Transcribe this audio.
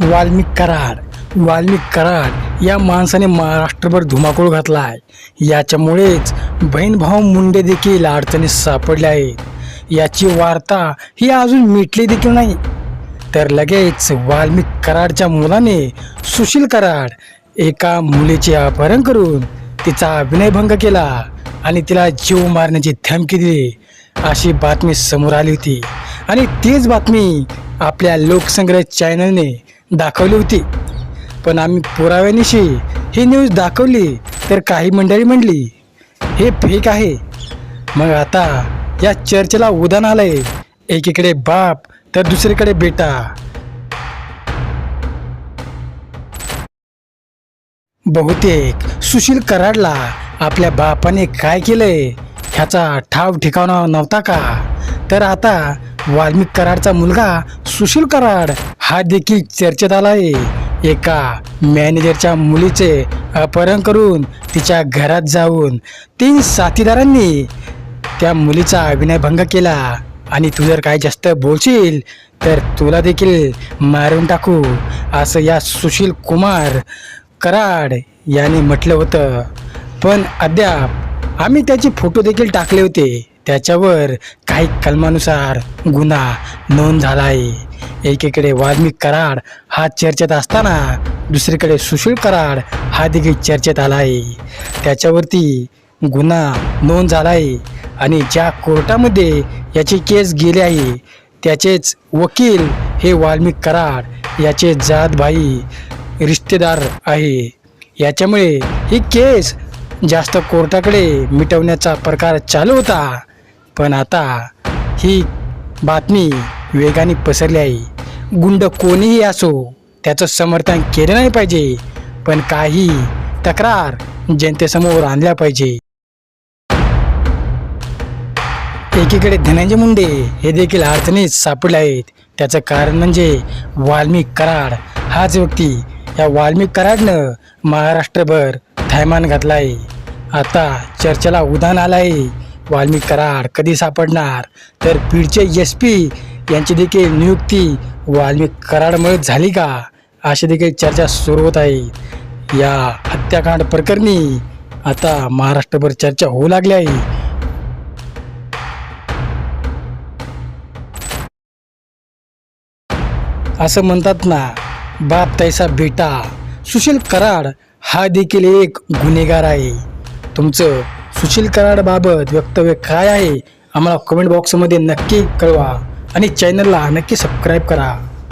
वाल्मिक कराड वाल्मिक कराड या माणसाने महाराष्ट्रभर धुमाकूळ घातला आहे याच्यामुळेच बहीण भाऊ मुंडे देखील अडचणीत सापडले आहेत. याची वार्ता ही अजून मिटली देखील नाही. तर लगेच वाल्मिक कराडच्या मुलाने सुशील कराड एका मुलीचे अपहरण करून तिचा अभिनयभंग केला आणि तिला जीव मारण्याची धमकी दिली. अशी बातमी समोर आली होती. आणि तीच बातमी आपल्या लोकसंग्रह चॅनलने दाखवली होती. पण आम्ही पुराव्यानिशी ही न्यूज दाखवली तर काही मंडळी म्हणली हे फेक आहे. मग आता या चर्चेला उदाहरण आलंय. एकीकडे बाप तर दुसरीकडे बेटा. बहुतेक सुशील कराडला आपल्या बापाने काय केलंय ह्याचा ठाव ठिकाणा नव्हता का? तर आता वाल्मिक कराडचा मुलगा सुशील कराड हा देखील चर्चेत आला आहे एका मॅनेजरच्या मुलीचे अपहरण करून तिच्या घरात जाऊन तीन साथीदारांनी त्या मुलीचा अभिनयभंग केला. आणि तू जर काय जास्त बोलशील तर तुला देखील मारून टाकू असं या सुशील कुमार कराड याने म्हटलं होतं. पण अद्याप आम्ही त्याचे फोटो देखील टाकले होते. त्याच्यावर काही कलमानुसार गुन्हा नोंद झाला आहे एकीकडे वाल्मिक कराड हा चर्चेत असताना दुसरीकडे सुशील कराड हा देखील चर्चेत आला आहे त्याच्यावरती गुन्हा नोंद झाला आहे आणि ज्या कोर्टामध्ये याची केस गेली आहे त्याचेच वकील हे वाल्मिक कराड याचे जातभाई रिश्तेदार आहे. याच्यामुळे ही केस जास्त कोर्टाकडे मिटवण्याचा प्रकार चालू होता. पण आता ही बातमी वेगाने पसरली आहे. गुंड कोणीही असो त्याचं समर्थन केलं नाही पाहिजे पण काही तक्रार जनतेसमोर आणल्या पाहिजे. एकीकडे धनंजय मुंडे हे देखील अडचणीत सापडले आहेत. त्याचं कारण म्हणजे वाल्मिक कराड. हाच व्यक्ती या वाल्मिक कराडनं महाराष्ट्रभर थैमान घातला आहे आता चर्चेला उदाहरण आलं आहे वाल्मिक कराड कधी सापडणार? तर बीडचे एस पी यांची देखील नियुक्ती वाल्मिक कराडमुळे झाली का? अशी देखील चर्चा सुरू होत आहे. या हत्याकांड प्रकरणी आता महाराष्ट्रभर चर्चा होऊ लागली आहे. असं म्हणतात ना बाप तैसा बेटा सुशील कराड हा देखील एक गुन्हेगार आहे. तुमचं सुशील कराडबाबत वक्तव्य काय आहे? आम्हाला कमेंट बॉक्समध्ये नक्की कळवा आणि चॅनलला नक्की सबस्क्राईब करा.